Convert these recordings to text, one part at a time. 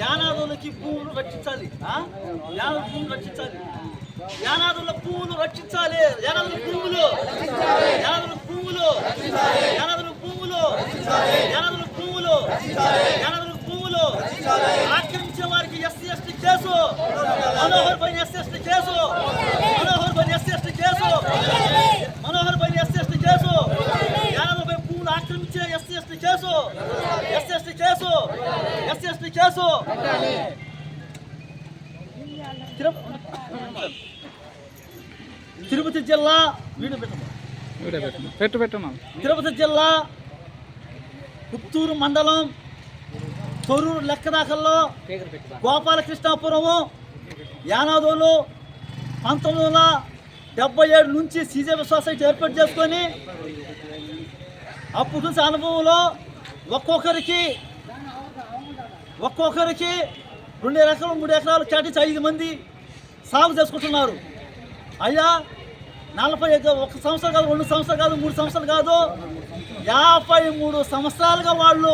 యానాదులకి భూములు రక్షించాలి యానాదులు యానాదుల రక్షించాలి. యానాదుల పువ్వులు రక్షించాలి. యానాదుల పువ్వులు యానాదుల భూములు యానాదుల భూములు యానాదుల భూములు యానాదుల భూములు ఆక్రమించిన వారికి ఎస్సీ ఎస్టీ కేసు మనోహర్ పైన ఎస్సీ ఎస్టీ కేసు మనోహర్ పైన ఎస్సీ ఎస్టీ కేసు మనోహర్ పైన ఎస్సీ ఎస్టీ కేసు యానాదులపై భూములు ఆక్రమించిన SC ST case SC ST case ST case తిరు- తిరుపతి జిల్లా పెట్టు పెట్టు పెట్టు తిరుపతి జిల్లా పుత్తూరు మండలం తొరూరు లెక్కదాకల్లో గోపాలకృష్ణాపురము యానాదోలు పంతొమ్మిది వందల డెబ్బై ఏడు నుంచి సీజేపీ సొసైటీ ఏర్పాటు చేసుకొని అప్పటి నుంచి అనుభవంలో ఒక్కొక్కరికి ఒక్కొక్కరికి రెండు ఎకరాలు మూడు ఎకరాలు కేటాయించి ఐదు మంది సాగు చేసుకుంటున్నారు. అయ్యా నలభై ఒక సంవత్సరం కాదు రెండు సంవత్సరాలు కాదు మూడు సంవత్సరాలు కాదు యాభై మూడు సంవత్సరాలుగా వాళ్ళు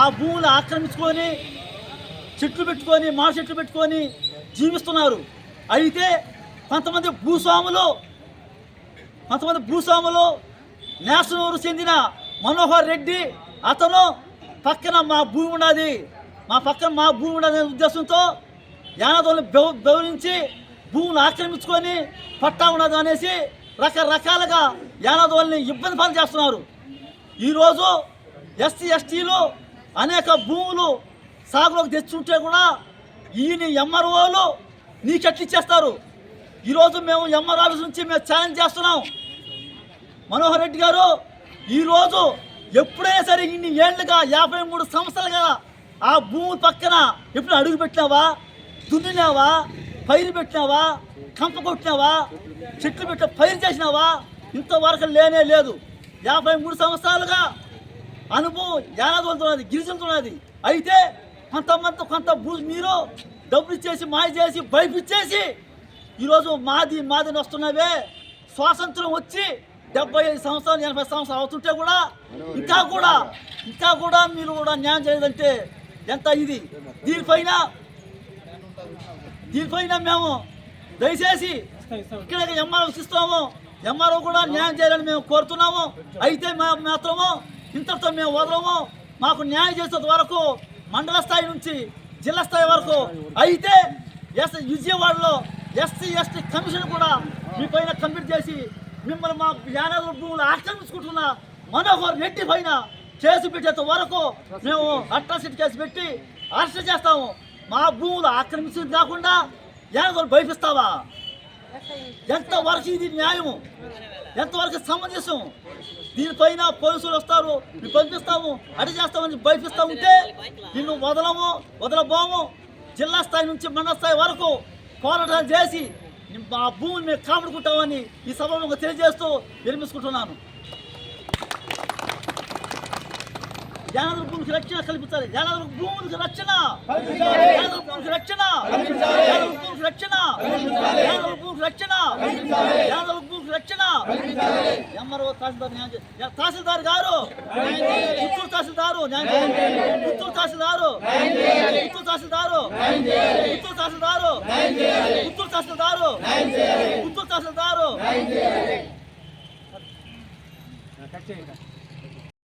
ఆ భూములు ఆక్రమించుకొని చెట్లు పెట్టుకొని మామిడి చెట్లు పెట్టుకొని జీవిస్తున్నారు. అయితే కొంతమంది భూస్వాములు కొంతమంది భూస్వాములు నేషనూరు చెందిన మనోహర్ రెడ్డి అతను పక్కన మా భూమి ఉన్నది. మా పక్కన మా భూమి ఉన్నది అనే ఉద్దేశంతో యానాదోళ్ళని బెవ బెవరించి భూమిని ఆక్రమించుకొని పట్టా ఉన్నది అనేసి రకరకాలుగా యానాదోళ్ళని ఇబ్బంది పాలు చేస్తున్నారు. ఈరోజు ఎస్సీ ఎస్టీలు అనేక భూములు సాగులోకి తెచ్చుంటే కూడా ఈయన ఎంఆర్ఓలు నీకెట్లు ఇచ్చేస్తారు? ఈరోజు మేము ఎంఆర్ ఆఫీస్ నుంచి మేము ఛాలెంజ్ చేస్తున్నాం. మనోహర్ రెడ్డి గారు ఈరోజు ఎప్పుడైనా సరే ఇన్ని ఏళ్ళుగా యాభై మూడు సంవత్సరాలుగా ఆ భూమి పక్కన ఎప్పుడు అడుగు పెట్టినావా? దున్నినావా? పైరు పెట్టినావా? కంప కొట్టినావా? చెట్లు పెట్టి పైరు చేసినావా? ఇంతవరకు లేనే లేదు. యాభై మూడు సంవత్సరాలుగా అనుభవం యానాదులతున్నది గిరిజనుతున్నది అయితే కొంతమంది కొంత భూమి మీరు డబ్బులు ఇచ్చేసి మాయ చేసి భయపిచ్చేసి ఈరోజు మాది మాదిని వస్తున్నవే స్వాతంత్రం వచ్చి డెబ్బై ఐదు సంవత్సరాలు ఎనభై సంవత్సరాలు అవుతుంటే కూడా ఇంకా కూడా ఇంకా కూడా మీరు కూడా న్యాయం చేయదంటే ఎంత ఇది? దీనిపైన దీనిపైన మేము దయచేసి ఇక్కడ ఎంఆర్ఓ ఇస్తాము ఎంఆర్ఓ కూడా న్యాయం చేయాలని మేము కోరుతున్నాము. అయితే మేము మాత్రము ఇంతటితో మేము వదలము. మాకు న్యాయం చేసేంత వరకు మండల స్థాయి నుంచి జిల్లా స్థాయి వరకు అయితే ఎస్ విజయవాడలో ఎస్సీ ఎస్టీ కమిషన్ కూడా మీ పైన కంప్లీట్ చేసి మిమ్మల్ని మా యానాదుల భూములు ఆక్రమించుకుంటున్న మనోహర్ రెడ్డి పైన కేసు పెట్టేంత వరకు మేము అట్రాసిటీ కేసు పెట్టి అరెస్ట్ చేస్తాము. మా భూములు ఆక్రమించింది కాకుండా యానాదులు భయపిస్తావా ఎంతవరకు ఇది న్యాయము ఎంతవరకు సమంజసం? దీనిపైన పోలీసులు వస్తారు మేము పంపిస్తాము అడి చేస్తామని భయపిస్తా ఉంటే నిన్ను వదలము వదలబోము. జిల్లా స్థాయి నుంచి మండల స్థాయి వరకు పోరాటాలు చేసి మా భూమిని మేము కాపాడుకుంటామని ఈ సభలో తెలియజేస్తూ విరమించుకుంటున్నాను యానాదుల భూమికి రక్షణ కల్పించాలి. యానాదుల భూములకు రక్షణ. యానాదుల భూమికి రక్షణ. యానాదుల భూమికి రక్షణ. యానాదుల భూమికి రక్షణ. యానాదుల భూమికి రక్షణ. ఎంఆర్ఓ తహసీల్దార్ తహసీల్దార్ గారు. పుత్తూరు తహసీల్దారు న్యాయం తహసీల్దారు. పుత్తూరు తహసీల్దారు. పుత్తూరు తహసీల్దారు. పుత్తూరు తహసీల్దారు. పుత్తూరు తహసీల్దారు. కట్ చేయండి